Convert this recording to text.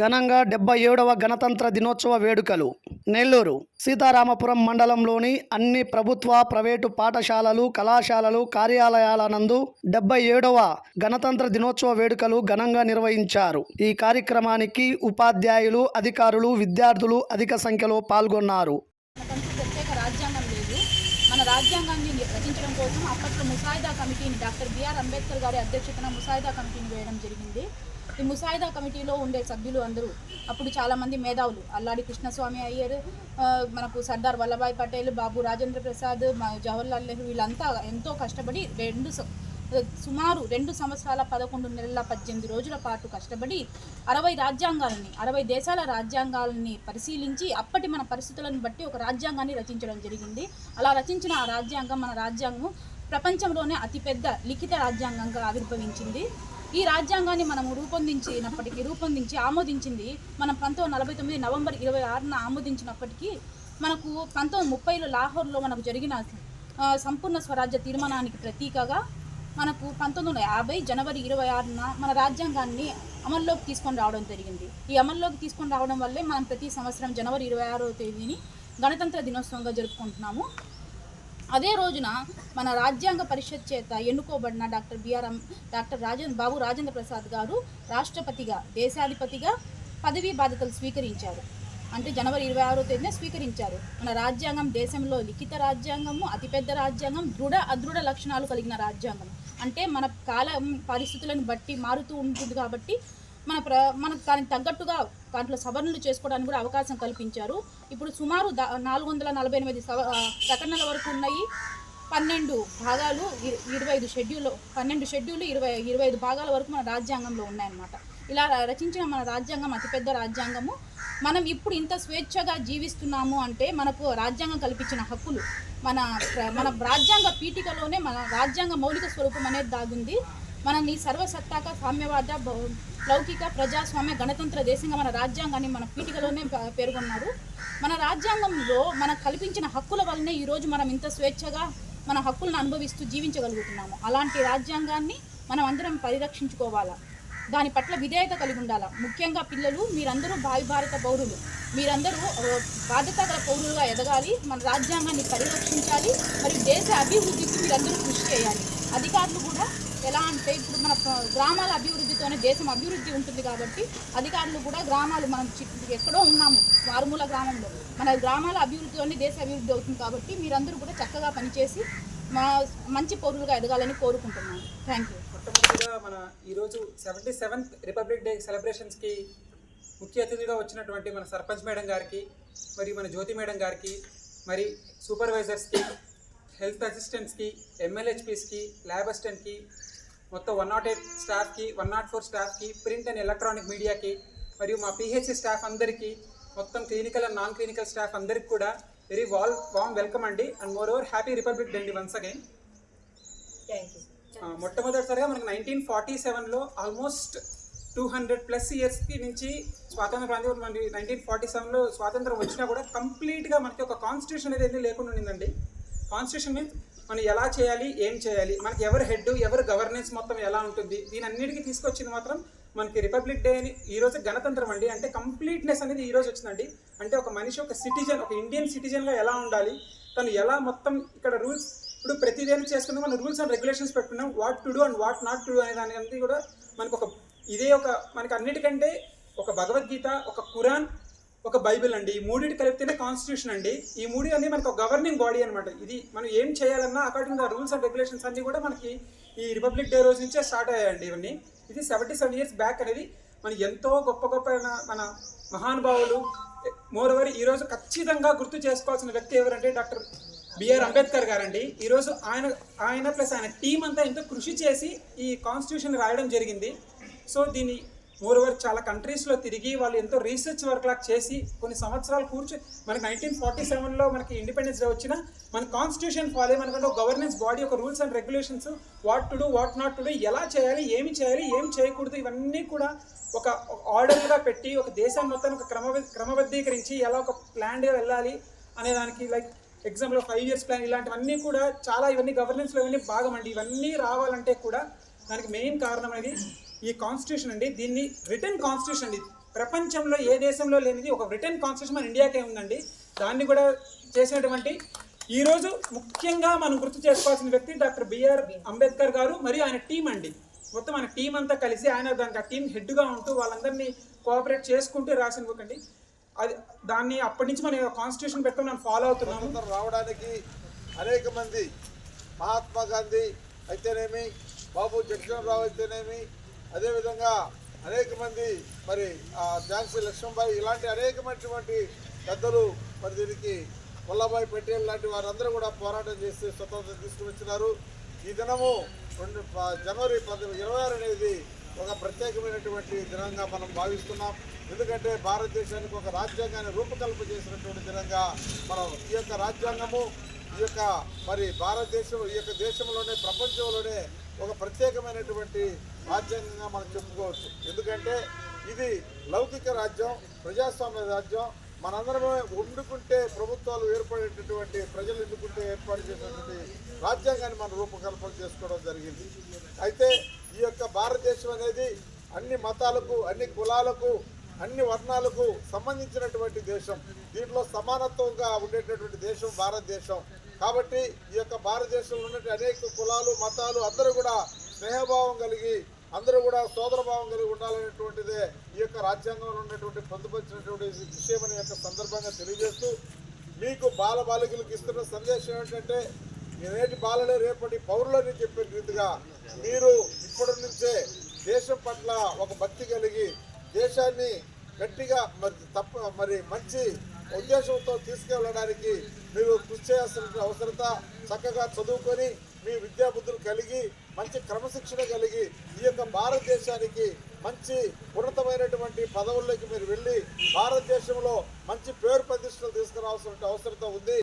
ఘనంగా డెబ్బై ఏడవ గణతంత్ర దినోత్సవ వేడుకలు. నెల్లూరు సీతారామపురం మండలంలోని అన్ని ప్రభుత్వ ప్రైవేటు పాఠశాలలు కళాశాలలు కార్యాలయాల నందు డెబ్బై ఏడవ గణతంత్ర దినోత్సవ వేడుకలు ఘనంగా నిర్వహించారు. ఈ కార్యక్రమానికి ఉపాధ్యాయులు అధికారులు విద్యార్థులు అధిక సంఖ్యలో పాల్గొన్నారు. మన రాజ్యాంగాన్ని రచించడం కోసం అప్పట్లో ముసాయిదా కమిటీని డాక్టర్ బిఆర్ అంబేద్కర్ గారి అధ్యక్షతన ముసాయిదా కమిటీని వేయడం జరిగింది. ఈ ముసాయిదా కమిటీలో ఉండే సభ్యులు అందరూ అప్పుడు చాలామంది మేధావులు. అల్లాడి కృష్ణస్వామి అయ్యారు మనకు సర్దార్ వల్లభాయ్ పటేల్ బాబు రాజేంద్ర ప్రసాద్ జవహర్లాల్ నెహ్రూ వీళ్ళంతా ఎంతో కష్టపడి రెండు స- సుమారు రెండు సంవత్సరాల పదకొండు నెలల పద్దెనిమిది రోజుల పాటు కష్టపడి అరవై రాజ్యాంగాలని అరవై దేశాల రాజ్యాంగాలని పరిశీలించి అప్పటి మన పరిస్థితులను బట్టి ఒక రాజ్యాంగాన్ని రచించడం జరిగింది. అలా రచించిన ఆ రాజ్యాంగం మన రాజ్యాంగం ప్రపంచంలోనే అతిపెద్ద లిఖిత రాజ్యాంగంగా ఆవిర్భవించింది. ఈ రాజ్యాంగాన్ని మనం రూపొందించినప్పటికీ రూపొందించి ఆమోదించింది మనం పంతొమ్మిది నలభై తొమ్మిది నవంబర్ ఇరవై ఆరున ఆమోదించినప్పటికీ మనకు పంతొమ్మిది ముప్పైలో లాహోర్లో మనకు జరిగిన సంపూర్ణ స్వరాజ్య తీర్మానానికి ప్రతీకగా మనకు పంతొమ్మిది వందల యాభై జనవరి ఇరవై ఆరున మన రాజ్యాంగాన్ని అమల్లోకి తీసుకొని రావడం జరిగింది. ఈ అమల్లోకి తీసుకొని రావడం వల్లే మనం ప్రతి సంవత్సరం జనవరి ఇరవై ఆరో తేదీని గణతంత్ర దినోత్సవంగా జరుపుకుంటున్నాము. అదే రోజున మన రాజ్యాంగ పరిషత్ చేత ఎన్నుకోబడిన doctor BR doctor Rajendra Babu Rajendra Prasad గారు రాష్ట్రపతిగా దేశాధిపతిగా పదవీ బాధ్యతలు స్వీకరించారు. అంటే జనవరి ఇరవై ఆరో తేదీన స్వీకరించారు. మన రాజ్యాంగం దేశంలో లిఖిత రాజ్యాంగము అతిపెద్ద రాజ్యాంగం దృఢ అదృఢ లక్షణాలు కలిగిన రాజ్యాంగం. అంటే మన కాల పరిస్థితులను బట్టి మారుతూ ఉంటుంది కాబట్టి మన ప్ర మనకు దానికి తగ్గట్టుగా దాంట్లో సవరణలు చేసుకోవడానికి కూడా అవకాశం కల్పించారు. ఇప్పుడు సుమారు నాలుగు వందల నలభై ఎనిమిది ప్రకటనల వరకు ఉన్నాయి. పన్నెండు భాగాలు ఇరవై ఐదు షెడ్యూల్ పన్నెండు షెడ్యూల్ ఇరవై ఇరవై ఐదు భాగాల వరకు మన రాజ్యాంగంలో ఉన్నాయన్నమాట. ఇలా రచించిన మన రాజ్యాంగం అతిపెద్ద రాజ్యాంగము. మనం ఇప్పుడు ఇంత స్వేచ్ఛగా జీవిస్తున్నాము అంటే మనకు రాజ్యాంగం కల్పించిన హక్కులు. మన మన రాజ్యాంగ పీఠికలోనే మన రాజ్యాంగ మౌలిక స్వరూపం అనేది దాగుంది. మనల్ని సర్వసత్తాక సామ్యవాద లౌకిక ప్రజాస్వామ్య గణతంత్ర దేశంగా మన రాజ్యాంగాన్ని మన పీఠికలోనే పేర్కొన్నారు. మన రాజ్యాంగంలో మనకు కల్పించిన హక్కుల వల్లనే ఈరోజు మనం ఇంత స్వేచ్ఛగా మన హక్కులను అనుభవిస్తూ జీవించగలుగుతున్నాము. అలాంటి రాజ్యాంగాన్ని మనం అందరం పరిరక్షించుకోవాలా? దాని పట్ల విధేయత కలిగి ఉండాలా? ముఖ్యంగా పిల్లలు మీరందరూ భావి భారత పౌరులు. మీరందరూ బాధ్యత గల పౌరులుగా ఎదగాలి. మన రాజ్యాంగాన్ని పరిరక్షించాలి. మరియు దేశ అభివృద్ధికి మీరందరూ కృషి చేయాలి. అధికారులు కూడా ఎలా అంటే ఇప్పుడు మన గ్రామాల అభివృద్ధితోనే దేశం అభివృద్ధి ఉంటుంది కాబట్టి అధికారులు కూడా గ్రామాలు మనం ఎక్కడో ఉన్నాము మారుమూల గ్రామంలో. మన గ్రామాల అభివృద్ధితోనే దేశ అభివృద్ధి అవుతుంది కాబట్టి మీరందరూ కూడా చక్కగా పనిచేసి మా మంచి పౌరులుగా ఎదగాలని కోరుకుంటున్నాను. థ్యాంక్ యూ మొట్టమొదటిగా మన ఈరోజు సెవెంటీ సెవెంత్ రిపబ్లిక్ డే సెలబ్రేషన్స్కి ముఖ్య అతిథిగా వచ్చినటువంటి మన సర్పంచ్ మేడం గారికి మరి మన జ్యోతి మేడం గారికి మరి సూపర్వైజర్స్కి హెల్త్ అసిస్టెంట్స్కి ఎంఎల్హెచ్పిస్కి ల్యాబ్ అసిస్టెంట్కి మొత్తం వన్ నాట్ ఎయిట్ స్టాఫ్కి వన్ నాట్ ఫోర్ స్టాఫ్కి ప్రింట్ అండ్ ఎలక్ట్రానిక్ మీడియాకి మరియు మా పిహెచ్సి స్టాఫ్ అందరికీ మొత్తం clinical and non clinical staff అందరికీ కూడా వెరీ వాల్ వామ్ వెల్కమ్ అండి. And moreover happy Republic Day అండి వన్స్ అగైన్. మొట్టమొదటిసారిగా మనకి నైన్టీన్ ఫార్టీ సెవెన్లో ఆల్మోస్ట్ టూ హండ్రెడ్ ప్లస్ ఇయర్స్కి నుంచి స్వాతంత్ర ప్రాంతం మనకి నైన్టీన్ ఫార్టీ సెవెన్లో స్వాతంత్రం వచ్చినా కూడా కంప్లీట్గా మనకి ఒక కాన్స్టిట్యూషన్ అనేది లేకుండా ఉండిందండి. కాన్స్టిట్యూషన్ మీన్స్ మనం ఎలా చేయాలి ఏం చేయాలి మనకి ఎవరు హెడ్ ఎవరు గవర్నెన్స్ మొత్తం ఎలా ఉంటుంది దీని అన్నిటికీ తీసుకొచ్చింది మాత్రం మనకి రిపబ్లిక్ డే అని ఈరోజు గణతంత్రం అండి. అంటే కంప్లీట్నెస్ అనేది ఈరోజు వచ్చిందండి. అంటే ఒక మనిషి ఒక సిటిజన్ ఒక ఇండియన్ సిటిజన్గా ఎలా ఉండాలి తను ఎలా మొత్తం ఇక్కడ రూల్స్ ఇప్పుడు ప్రతిదేని చేసుకుంటే మనం రూల్స్ అండ్ రెగ్యులేషన్స్ పెట్టుకున్నాం what to do and what not to do అనే దాని అనేది కూడా మనకు ఒక ఇదే ఒక మనకి అన్నిటికంటే ఒక భగవద్గీత ఒక ఖురాన్ ఒక బైబిల్ అండి ఈ మూడింటి కలిపితేనే కాన్స్టిట్యూషన్ అండి. ఈ మూడు అనేది మనకు ఒక గవర్నింగ్ బాడీ అనమాట ఇది మనం ఏం చేయాలన్నా according the rules and regulations అన్నీ కూడా మనకి ఈ రిపబ్లిక్ డే రోజు నుంచే స్టార్ట్ అయ్యాయండి ఇవన్నీ. ఇది సెవెంటీ సెవెన్ ఇయర్స్ బ్యాక్ అనేది మన ఎంతో గొప్ప గొప్ప మన మహానుభావులు మోర్ ఓవర్ ఈ రోజు ఖచ్చితంగా గుర్తు చేసుకోవాల్సిన వ్యక్తి ఎవరంటే డాక్టర్ బిఆర్ అంబేద్కర్ గారండి. ఈరోజు ఆయన ఆయన ప్లస్ ఆయన టీం అంతా ఎంతో కృషి చేసి ఈ కాన్స్టిట్యూషన్ రాయడం జరిగింది. సో దీన్ని మోర్ ఓవర్ చాలా కంట్రీస్లో తిరిగి వాళ్ళు ఎంతో రీసెర్చ్ వర్క్ లాగా చేసి కొన్ని సంవత్సరాలు కూర్చొని మనకి నైన్టీన్ ఫార్టీ సెవెన్లో మనకి ఇండిపెండెన్స్ డే వచ్చిన మన కాన్స్టిట్యూషన్ ఫాలో మనకంటే ఒక గవర్నెన్స్ బాడీ ఒక rules and regulations what to do what not to do ఎలా చేయాలి ఏమి చేయాలి ఏం చేయకూడదు ఇవన్నీ కూడా ఒక ఆర్డర్గా పెట్టి ఒక దేశాన్ని మొత్తాన్ని ఒక క్రమ క్రమబద్ధీకరించి ఎలా ఒక ప్లాన్గా వెళ్ళాలి అనే దానికి like example five years plan ఇలాంటివన్నీ కూడా చాలా ఇవన్నీ గవర్నెన్స్లో ఇవన్నీ భాగం అండి. ఇవన్నీ రావాలంటే కూడా దానికి మెయిన్ కారణం అనేది ఈ కాన్స్టిట్యూషన్ అండి దీన్ని రిటర్న్ కాన్స్టిట్యూషన్ అండి. ప్రపంచంలో ఏ దేశంలో లేనిది ఒక రిటర్న్ కాన్స్టిట్యూషన్ మన ఇండియాకే ఉందండి. దాన్ని కూడా చేసినటువంటి ఈరోజు ముఖ్యంగా మనం గుర్తు చేసుకోవాల్సిన వ్యక్తి డాక్టర్ బిఆర్ అంబేద్కర్ గారు మరియు ఆయన టీం అండి. మొత్తం ఆయన టీం అంతా కలిసి ఆయన దానికి ఆ టీం హెడ్గా ఉంటూ వాళ్ళందరినీ కోఆపరేట్ చేసుకుంటూ రాసిన బుక్ అండి. అది దాన్ని అప్పటి నుంచి మనం కాన్స్టిట్యూషన్ పెట్టుకుని మనం ఫాలో అవుతున్నాము. రావడానికి అనేక మంది మహాత్మా గాంధీ అయితేనేమి బాబు జగజీవనరావు అయితేనేమి అదేవిధంగా అనేక మంది మరి ఝాన్సీ లక్ష్మీబాయి ఇలాంటి అనేకమైనటువంటి పెద్దలు మరి దీనికి వల్లభాయ్ పటేల్ లాంటి వారందరూ కూడా పోరాటం చేసి స్వతంత్రం తీసుకుని వచ్చినారు. ఈ దినము రెండు ప- జనవరి పది ఇరవై ఆరు అనేది ఒక ప్రత్యేకమైనటువంటి దినంగా మనం భావిస్తున్నాం. ఎందుకంటే భారతదేశానికి ఒక రాజ్యాంగాన్ని రూపకల్పన చేసినటువంటి దినంగా మనం ఈ యొక్క రాజ్యాంగము ఈ యొక్క మరి భారతదేశం ఈ యొక్క దేశంలోనే ప్రపంచంలోనే ఒక ప్రత్యేకమైనటువంటి రాజ్యాంగంగా మనం చెప్పుకోవచ్చు. ఎందుకంటే ఇది లౌకిక రాజ్యం ప్రజాస్వామ్య రాజ్యం. మనందరమే వండుకుంటే ప్రభుత్వాలు ఏర్పడేటటువంటి ప్రజలు ఎన్నుకుంటే ఏర్పాటు చేసినటువంటి రాజ్యాంగాన్ని మనం రూపకల్పన చేసుకోవడం జరిగింది. అయితే ఈ యొక్క భారతదేశం అనేది అన్ని మతాలకు అన్ని కులాలకు అన్ని వర్ణాలకు సంబంధించినటువంటి దేశం. దీంట్లో సమానత్వంగా ఉండేటటువంటి దేశం భారతదేశం. కాబట్టి ఈ యొక్క భారతదేశంలో ఉన్న అనేక కులాలు మతాలు అందరూ కూడా స్నేహభావం కలిగి అందరూ కూడా సోదరభావం కలిగి ఉండాలనేటువంటిదే ఈ యొక్క రాజ్యాంగంలో ఉన్నటువంటి పొందుపరిచినటువంటి విషయం అనే యొక్క సందర్భంగా తెలియజేస్తూ మీకు బాల బాలికలకు ఇస్తున్న సందేశం ఏంటంటే నేటి బాలలే రేపటి పౌరులని చెప్పే రీతిగా మీరు ఇప్పటి నుంచే దేశం పట్ల ఒక భక్తి కలిగి దేశాన్ని గట్టిగా మరి తప్ప మరి మంచి ఉద్దేశంతో తీసుకెళ్ళడానికి మీరు కృషి చేయాల్సిన అవసరత చక్కగా చదువుకొని మీ విద్యాబుద్ధులు కలిగి మంచి క్రమశిక్షణ కలిగి ఈ యొక్క భారతదేశానికి మంచి ఉన్నతమైనటువంటి పదవుల్లోకి మీరు వెళ్ళి భారతదేశంలో మంచి పేరు ప్రతిష్టలు తీసుకురావాల్సిన అవసరత ఉంది.